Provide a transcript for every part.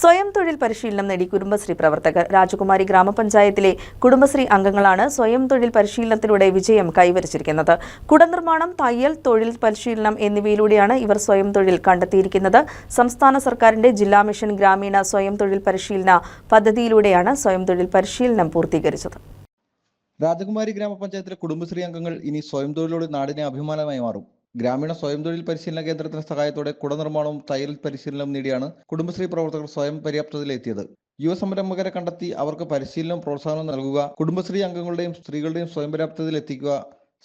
സ്വയം തൊഴിൽ പരിശീലനം നേടി കുടുംബശ്രീ പ്രവർത്തകർ. രാജകുമാരി ഗ്രാമപഞ്ചായത്തിലെ കുടുംബശ്രീ അംഗങ്ങളാണ് സ്വയം തൊഴിൽ പരിശീലനത്തിലൂടെ വിജയം കൈവരിച്ചിരിക്കുന്നത്. കുടനിർമ്മാണം തയ്യൽ തൊഴിൽ പരിശീലനം എന്നിവയിലൂടെയാണ് ഇവർ സ്വയം തൊഴിൽ കണ്ടെത്തിയിരിക്കുന്നത്. സംസ്ഥാന സർക്കാരിന്റെ ജില്ലാ മിഷൻ ഗ്രാമീണ സ്വയം തൊഴിൽ പരിശീലന പദ്ധതിയിലൂടെയാണ് സ്വയം തൊഴിൽ പരിശീലനം പൂർത്തീകരിച്ചത്. രാജകുമാരി ഗ്രാമപഞ്ചായത്തിലെ കുടുംബശ്രീ അംഗങ്ങൾ ഇനി സ്വയം തൊഴിലോട് നാടിനെ അഭിമാനമായി മാറും. ഗ്രാമീണ സ്വയം തൊഴിൽ പരിശീലന കേന്ദ്രത്തിന്റെ സഹായത്തോടെ കുടനിർമ്മാണവും തയ്യൽ പരിശീലനവും നേടിയാണ് കുടുംബശ്രീ പ്രവർത്തകർ സ്വയം പര്യാപ്തതയിലെത്തിയത്. യുവ സംരംഭകരെ കണ്ടെത്തി അവർക്ക് പരിശീലനം പ്രോത്സാഹനം നൽകുക കുടുംബശ്രീ അംഗങ്ങളുടെയും സ്ത്രീകളുടെയും സ്വയം പര്യാപ്തതയിലെത്തിക്കുക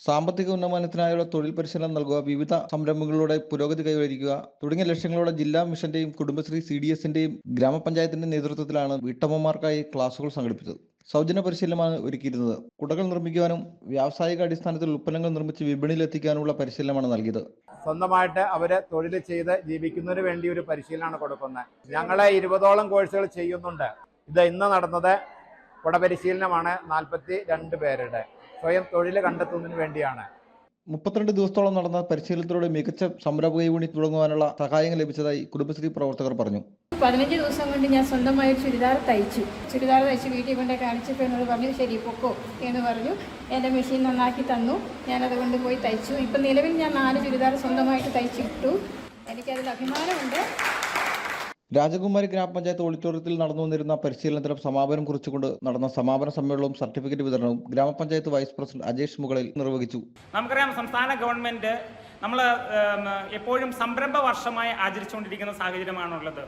സാമ്പത്തിക ഉന്നമനത്തിനായുള്ള തൊഴിൽ പരിശീലനം നൽകുക വിവിധ സംരംഭങ്ങളിലൂടെ പുരോഗതി കൈവരിക്കുക തുടങ്ങിയ ലക്ഷ്യങ്ങളോടെ ജില്ലാ മിഷന്റെയും കുടുംബശ്രീ സി ഡി എസിന്റെയും ഗ്രാമപഞ്ചായത്തിന്റെ നേതൃത്വത്തിലാണ് വീട്ടമ്മമാർക്കായി ക്ലാസുകൾ സംഘടിപ്പിച്ചത്. സൗജന്യ പരിശീലനമാണ് ഒരുക്കിയിരുന്നത്. കുടകൾ നിർമ്മിക്കുവാനും വ്യാവസായിക അടിസ്ഥാനത്തിൽ ഉൽപ്പന്നങ്ങൾ നിർമ്മിച്ച് വിപണിയിൽ എത്തിക്കാനുള്ള പരിശീലനമാണ് നൽകിയത്. സ്വന്തമായിട്ട് അവർ തൊഴിൽ ചെയ്ത് ജീവിക്കുന്നതിന് വേണ്ടി ഒരു പരിശീലനമാണ് കൊടുക്കുന്നത്. ഞങ്ങളെ ഇരുപതോളം കോഴ്സുകൾ ചെയ്യുന്നുണ്ട്. ഇത് ഇന്ന് നടന്നത് കുടപരിശീലനമാണ് നാൽപ്പത്തി രണ്ട് പേരുടെ. സ്വയം തൊഴിൽ കണ്ടെത്തുന്നതിന് വേണ്ടിയാണ്. മുപ്പത്തിരണ്ട് ദിവസത്തോളം നടന്ന പരിശീലനത്തിലൂടെ മികച്ച സംരംഭക യൂണിറ്റ് തുടങ്ങുവാനുള്ള സഹായങ്ങൾ ലഭിച്ചതായി കുടുംബശ്രീ പ്രവർത്തകർ പറഞ്ഞു. പതിനഞ്ച് ദിവസം കൊണ്ട് ഞാൻ സ്വന്തമായി ചുരിദാർ തയ്ച്ചു. ചുരിദാർ തയ്ച്ച് വീട്ടിൽ കൊണ്ട് കാണിച്ചപ്പോൾ എന്നോട് പറഞ്ഞു ശരി പൊക്കോ എന്ന് പറഞ്ഞു. എന്റെ മെഷീൻ നന്നാക്കി തന്നു. ഞാനത് കൊണ്ട് പോയി തയ്ച്ചു. ഇപ്പം നിലവിൽ ഞാൻ നാല് ചുരിദാർ സ്വന്തമായിട്ട് തയ്ച്ചിട്ടു. എനിക്കതിൽ അഭിമാനമുണ്ട്. രാജകുമാരി ഗ്രാമപഞ്ചായത്ത് ഓഡിറ്റോറിയത്തിൽ നടന്നു വന്നിരുന്ന പരിശീലനത്തിന് സമാപനം കുറിച്ചുകൊണ്ട് നടന്ന സമാപന സമ്മേളനവും സർട്ടിഫിക്കറ്റ് വിതരണവും ഗ്രാമപഞ്ചായത്ത് വൈസ് പ്രസിഡന്റ് അജേഷ് മുകളിൽ നിർവഹിച്ചു. നമുക്കറിയാം സംസ്ഥാന ഗവൺമെന്റ് നമ്മൾ എപ്പോഴും സംരംഭ വർഷമായി ആചരിച്ചുകൊണ്ടിരിക്കുന്ന സാഹചര്യമാണുള്ളത്.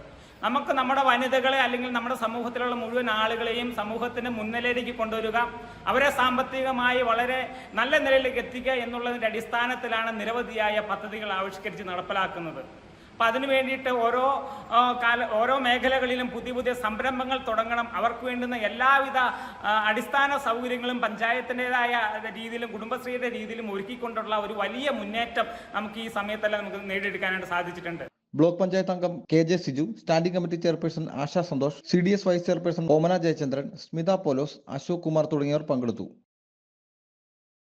നമുക്ക് നമ്മുടെ വനിതകളെ അല്ലെങ്കിൽ നമ്മുടെ സമൂഹത്തിലുള്ള മുഴുവൻ ആളുകളെയും സമൂഹത്തിന് മുൻനിലയിലേക്ക് കൊണ്ടുവരിക അവരെ സാമ്പത്തികമായി വളരെ നല്ല നിലയിലേക്ക് എത്തിക്കുക എന്നുള്ളതിന്റെ അടിസ്ഥാനത്തിലാണ് നിരവധിയായ പദ്ധതികൾ ആവിഷ്കരിച്ച് നടപ്പിലാക്കുന്നത്. അപ്പം അതിനു വേണ്ടിയിട്ട് ഓരോ കാല ഓരോ മേഖലകളിലും പുതിയ പുതിയ സംരംഭങ്ങൾ തുടങ്ങണം. അവർക്ക് വേണ്ടുന്ന എല്ലാവിധ അടിസ്ഥാന സൗകര്യങ്ങളും പഞ്ചായത്തിന്റെതായ രീതിയിലും കുടുംബശ്രീയുടെ രീതിയിലും ഒരുക്കിക്കൊണ്ടുള്ള ഒരു വലിയ മുന്നേറ്റം നമുക്ക് ഈ സമയത്തെല്ലാം നമുക്ക് നേടിയെടുക്കാനായിട്ട് സാധിച്ചിട്ടുണ്ട്. ബ്ലോക്ക് പഞ്ചായത്ത് അംഗം K J Siju standing committee chairperson Asha Santhosh C D S vice chairperson Omana Jayachandran Smitha Paulose Ashok Kumar തുടങ്ങിയവർ പങ്കെടുത്തു.